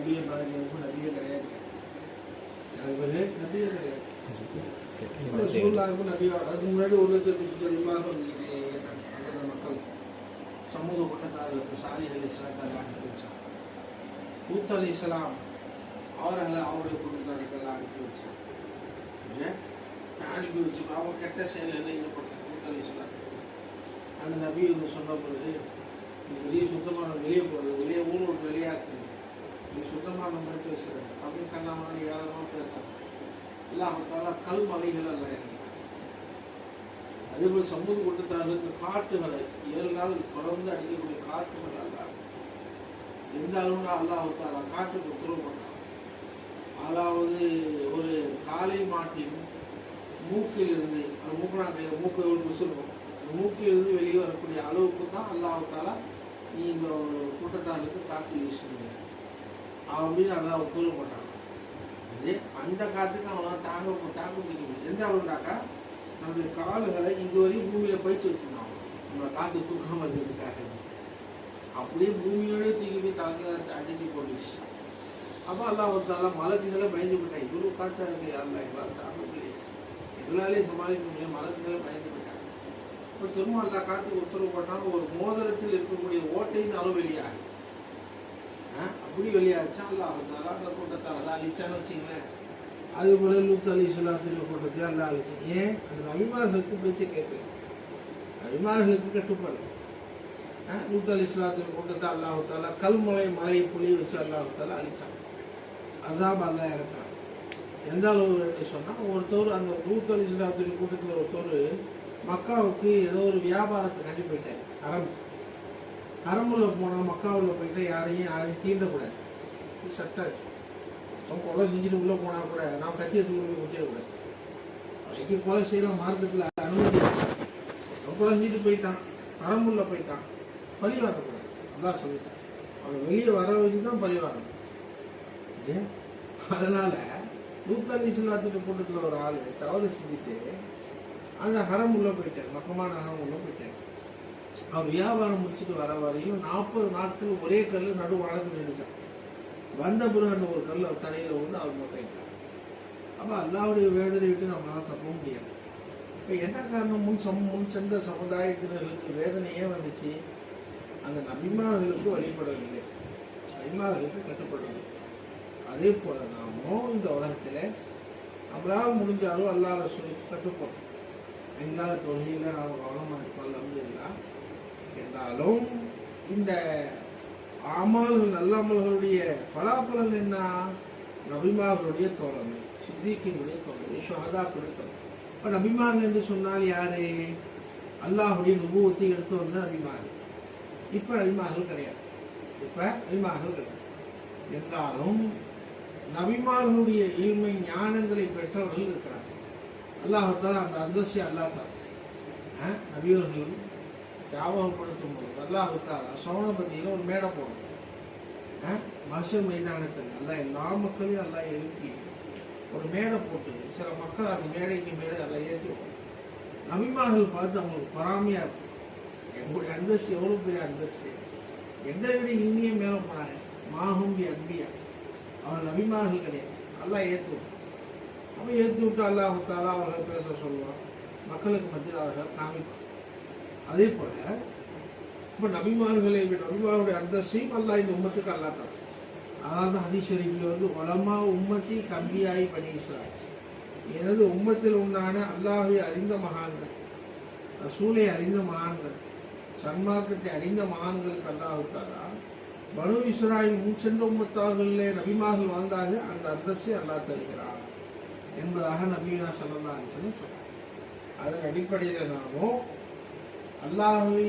நபியை மாதிரி எனக்கு நபியே கிடையாது. எனக்கு நபியே கிடையாது. நபியா அதுக்கு முன்னாடி ஒரு லட்சத்துக்கு சொல்லுவாங்க அந்த மக்கள் சமூக பட்டத்தார்களுக்கு சாலி அலி இஸ்லாத்தால் அனுப்பி வச்சாங்க. ஊத் அலி இஸ்லாம் அவர்களை அவருடைய கூட்டத்தார்களுக்கெல்லாம் அனுப்பி வச்சாங்க. அனுப்பி வச்சு அவன் கெட்ட செயலில் ஈடுபட்டான் ஊத் அலி இஸ்லாம். அந்த நபி வந்து சொன்ன பொழுது வெளியே சுத்தமான வெளியே போகிறது வெளியே விட்டு வெளியாக்குது. நீ சுத்தமான மாதிரி பேசுகிற அப்படி கண்ணாமணி ஏராளமாக பேசுகிறான் அல்லாஹால கல் மலைகள் அல்ல இறங்கினான் அதேபோல் சமூக கூட்டத்தார்களுக்கு காட்டுகளை ஏழு நாள் தொடர்ந்து அடிக்கக்கூடிய காட்டுகள் அல்ல. எந்த அளவுனா அல்லாஹால காட்டுக்கு உத்தரவு பண்ணான் அதாவது ஒரு காளை மாட்டின் மூக்கிலிருந்து அது மூக்குனா கையில் மூக்கை ஒரு சொல்லுவோம் மூக்கிலிருந்து வெளியே வரக்கூடிய அளவுக்கு தான் அல்லாஹால நீ இந்த கூட்டத்தாருக்கு காற்று அவன் அப்படின்னு நல்லா உத்தரவு போட்டான். அது அந்த காற்றுக்கு அவனால் தாங்க தாங்க முடிக்க முடியும் எந்த அளவுண்டாக்கா? நம்முடைய கால்களை இதுவரையும் பூமியில் பயிற்சி வச்சுருந்தாங்க நம்மளை காற்று தூக்காமல் இருக்கிறதுக்காக. அப்படியே பூமியோடய தூக்கி போய் தலைமையில் அடித்து போட்டுச்சு. அப்போ அல்லாஹ் ஒருத்தால மலக்குகளை பயந்து விட்டாங்க இவ்வளோ காற்றா இருக்கு அல்ல எங்களால் தாங்க முடியல. எங்களாலே சமாளிக்க முடியல. மலக்குகளை பயந்து போட்டாங்க இப்போ திரும்ப எல்லா காற்றுக்கு உத்தரவு போட்டாலும் ஒரு மோதிரத்தில் இருக்கக்கூடிய ஓட்டையின் அளவு வெளியாகும் குடி அப்படி வெளியாச்சா அல்லாஹ் ஒருத்தால அந்த கூட்டத்தால் அதான் அழிச்சான்னு வச்சுங்களேன் அது போல லூத் அலி சொல்லாத்தின் கூட்டத்தை அல்லா அழிச்சு ஏன் அந்த அபிமார்களுக்கு பேச்சு கேட்கல அபிமார்களுக்கு கட்டுப்பாடு ஆ, லூத் அலி சொல்லாத்தின் கூட்டத்தை அல்லாஹால கல்முளை மலையை புளி வச்சு அல்லாஹால அழிச்சான் அசாப் அல்லா இறக்குறான் எந்த அளவு என்று சொன்னால் ஒருத்தர் அந்த லூத் அலி சொல்லாத்தின் கூட்டத்தில் ஒருத்தர் மக்காவுக்கு ஏதோ ஒரு வியாபாரத்தை கட்டி போயிட்டார் அரம்பு கரம்புல போனால் மக்காவில் போயிட்டு யாரையும் யாரையும் தீண்டக்கூடாது. இது சட்டம் அவன் கொலை செஞ்சுட்டு உள்ளே போனால் கூட நான் கத்தியை தூக்கி போய் ஊற்றிடக்கூடாது கொலை செய்கிற மார்க்கத்தில் அனுமதி அவன் கொலை செஞ்சுட்டு போயிட்டான். கரம்புள்ள போயிட்டான். பழி வாங்கக்கூடாது. அதான் சொல்லிட்டான். அவன் வெளியே வர வச்சு தான் பழி வாங்கணும். ஏன்? அதனால் நூத்தல்லி சொல்லாத்துட்டு கூட்டத்தில் ஒரு ஆள் தவறு செஞ்சுட்டு அந்த ஹரம் உள்ளே போயிட்டார். மக்கமான ஹரம் உள்ளே போயிட்டார். அவர் வியாபாரம் முடிச்சுட்டு வர வரையும் நாற்பது நாட்கள் ஒரே கல் நடு வழக்கு நின்றுச்சான் வந்த பிறகு அந்த ஒரு கல் தலையில் வந்து அவர் மொட்டைட்டார் அப்போ அல்லாவுடைய வேதனை விட்டு நம்மளால தப்ப முடியாது. இப்போ என்ன காரணம்? முன் சம முன் சென்ற சமுதாயத்தினர்களுக்கு வேதனையே வந்துச்சு. அந்த நபிமார்களுக்கு வழிபடவில்லை. நபிமார்களுக்கு கட்டுப்படவில்லை. அதே போல நாமும் இந்த உலகத்தில் நம்மளால் முடிஞ்ச அளவு அல்லாத சொல்லி கட்டுப்படும் எங்கால தொழிலில் நாம் கவனமாக இருப்போம் அல்ஹம்துலில்லாஹ் என்றாலும் இந்த ஆமால்கள் நல்ல அமல்களுடைய பலாபலன் என்ன? நபிமார்களுடைய தோழமை சித்திக்கினுடைய தோழமை ஷஹதாக்களுடைய தோழமை. இப்போ நபிமார்கள் என்று சொன்னால் யார்? அல்லாஹுடைய நுபுவத்தை எடுத்து வந்த நபிமார்கள். இப்போ நபிமார்கள் கிடையாது. இப்போ நபிமார்கள் கிடையாது. என்றாலும் நபிமார்களுடைய இல்மை ஞானங்களை பெற்றவர்கள் இருக்கிறார்கள். அல்லாஹத்தால் அந்த அந்தஸ்தி அல்லாஹ் தான் நபியவர்கள் ஞாபகப்படுத்தும் போது அல்லாஹால சோனபதியில் ஒரு மேடை போடணும் மசூர் மைதானத்தில் எல்லாம் எல்லா மக்களையும் எல்லாம் எழுப்பி ஒரு மேடை போட்டு சில மக்கள் அந்த மேடைக்கு மேலே எல்லாம் ஏற்றி நபிமார்கள் பார்த்து அவங்களுக்கு பொறாமையாக இருக்கும். எங்களுடைய அந்தஸ்து எவ்வளோ பெரிய அந்தஸ்து? எங்களை விட இனிய மேலே போனாங்க? மாஹும்பி அன்பியா? அவன் நபிமார்கள் கிடையாது. நல்லா ஏற்றுவான் அவன் ஏற்றி விட்டு அல்லாஹ் தாலா அவர்கள் பேச சொல்லுவான் மக்களுக்கு மத்தியில் அவர்கள் காமிப்பான் அதே போல இப்போ நபிமார்களை விட நபிமாருடைய அந்தஸ்தையும் அல்லாஹ் இந்த உம்மத்துக்கு அல்லாஹ் தான் அதாவது ஹதீஸ் ஷரீஃபில் வந்து உலமா உம்மத்தி கம்பியாய் பணி எனது உம்மத்தில் உண்டான அல்லாஹை அறிந்த மகான்கள் ரசூலை அறிந்த மகான்கள் சன்மார்க்கத்தை அறிந்த மகான்களுக்கு அல்லாஹு மனு பனு இஸ்ராயில் முன் சென்ற உம்மத்தார்களே நபிமார்கள் வாழ்ந்தார்கள் அந்த அந்தஸ்தை அல்லாஹ் தருகிறார் என்பதாக நபீனா சல்லா அலிசன் சொன்னார். அதன் அடிப்படையில் நாமும் அல்லாஹை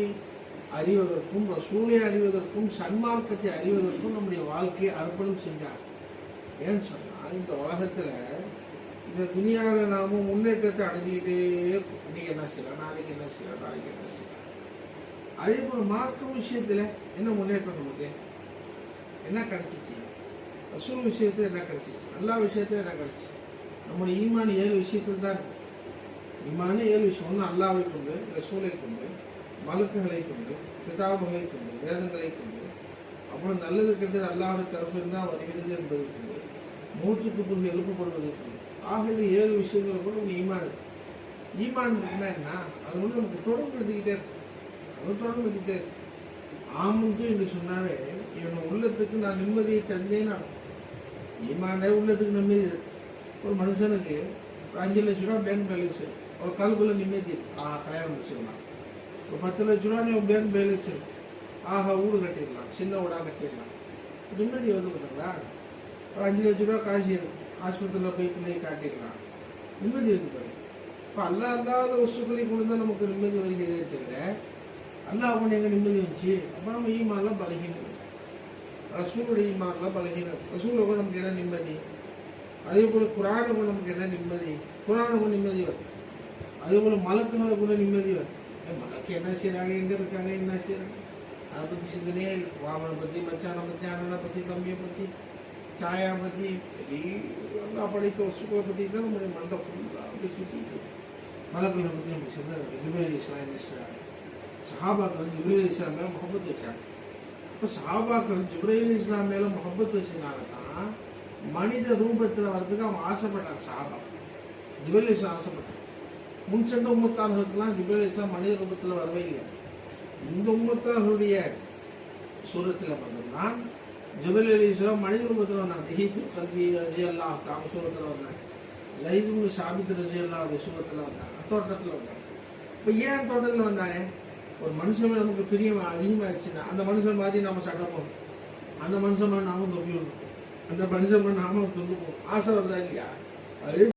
அறிவதற்கும் ரசூலை அறிவதற்கும் சன்மார்க்கத்தை அறிவதற்கும் நம்முடைய வாழ்க்கையை அர்ப்பணம் செஞ்சார் ஏன்னு சொன்னால் இந்த உலகத்தில் இந்த துணியாவில் நாம முன்னேற்றத்தை அடைஞ்சிக்கிட்டே இன்றைக்கி இன்னைக்கு என்ன செய்யலாம்? நாளைக்கு என்ன செய்யலாம்? நாளைக்கு என்ன செய்யலாம்? அதே போல் மார்க்க விஷயத்தில் என்ன முன்னேற்றம் நமக்கு? என்ன கிடைச்சிச்சு? ரசூல் விஷயத்தில் என்ன கிடைச்சிச்சு? எல்லா விஷயத்தையும் என்ன கிடைச்சிச்சு? நம்முடைய ஈமான் ஏழு விஷயத்தில் தான் இருக்குது ஈமான ஏழு விஷயம் அல்லாவை கொண்டு ரசூலை கொண்டு மலுக்குகளை கொண்டு கிதாபுகளை கொண்டு வேதங்களை கொண்டு அப்புறம் நல்லது கெட்டது அல்லாவுடைய தரப்பில் தான் வருகிறது கொண்டு மூச்சுக்கு பிறகு கொண்டு. ஆக இந்த ஏழு விஷயங்கள் கூட உங்கள் ஈமான் ஈமான் என்ன? அது வந்து நமக்கு தொடர்பு எடுத்துக்கிட்டே இருக்கு. அது தொடர்பு எடுத்துக்கிட்டே இருக்கு. ஆமுந்து என்று சொன்னாவே என் உள்ளத்துக்கு நான் நிம்மதியை தந்தேன்னு அர்த்தம். ஈமானே உள்ளத்துக்கு நிம்மதி. ஒரு மனுஷனுக்கு ஒரு அஞ்சு லட்ச ரூபா பேங்க் பேலன்ஸ் இருக்கு. ஒரு கால்குள்ள நிம்மதி இருக்கு. ஆ கல்யாணம் முடிச்சிடலாம் ஒரு பத்து லட்ச ரூபா நீ பேங்க் பேலன்ஸ் ஆஹா ஊடு கட்டிடலாம் சின்ன வீடா கட்டிடலாம் நிம்மதி வந்து பார்த்தீங்களா ஒரு அஞ்சு லட்ச ரூபா காசு ஆஸ்பத்திரியில் போய் பிள்ளையை காட்டிடலாம் நிம்மதி வந்து பாருங்க இப்போ அல்லா இல்லாத வஸ்துக்களை கொண்டு தான் நமக்கு நிம்மதி வருகிறதே தவிர அல்லா அவன் எங்கே நிம்மதி வந்துச்சு அப்போ நம்ம ஈமான்லாம் பழகினது ரசூலுடைய ஈமான்லாம் பழகினது ரசூலை கூட நமக்கு என்ன நிம்மதி அதே போல் குரானை நமக்கு என்ன நிம்மதி குரானை நிம்மதி வரும் அதேபோல் மலக்குகளை கூட நிம்மதி வரும். ஏன் மலக்கு என்ன செய்கிறாங்க எங்கே இருக்காங்க? என்ன செய்கிறாங்க அதை பற்றி சிந்தனையே இல்லை. வாமனை பற்றி மச்சானை பற்றி அண்ணனை பற்றி தம்பியை பற்றி சாயா பற்றி எல்லா படைத்த வசுக்களை பற்றி தான் நம்முடைய மண்டை ஃபுல்லாக அப்படி சுற்றிட்டு மலக்களை பற்றி நமக்கு சிந்தனை ஜிபேல் இஸ்லாம் என்ன செய்கிறாங்க சஹாபாக்கள் ஜிப்ரேல் இஸ்லாம் மேலே முகப்பத்து வச்சாங்க. இப்போ சஹாபாக்கள் ஜிப்ரேல் இஸ்லாம் மேலே முகப்பத்து வச்சதுனால தான் மனித ரூபத்தில் வர்றதுக்கு அவங்க ஆசைப்பட்டாங்க சஹாபா ஜிப்ரேல் இஸ்லாம் ஆசைப்பட்டாங்க. முன் சென்ற உம்மத்தார்களுக்கெல்லாம் ஜிப்ரேல் இஸ்லாம் மனித ரூபத்தில் வரவே இல்லை இந்த உம்மத்தார்களுடைய சூரத்தில் வந்தோம்னா ஜிப்ரேல் அலி இஸ்லாம் மனித ரூபத்தில் வந்தாங்க. திஹீத்து கல்வி ரஜி அல்லாஹ் அவங்க சூரத்தில் வந்தாங்க. ஜஹீது சாபித் ரஜி அல்லா சூரத்தில் வந்தாங்க. தோட்டத்தில் வந்தாங்க. இப்போ ஏன் தோட்டத்தில் வந்தாங்க? ஒரு மனுஷன் நமக்கு பிரியம் அதிகமாகிடுச்சுன்னா அந்த மனுஷன் மாதிரி நம்ம சட்டமோ அந்த மனுஷன் நாமும் தொப்பி விடுவோம் அந்த மனுஷன் நாமும் துண்டுப்போம் ஆசை வருதா இல்லையா? அதே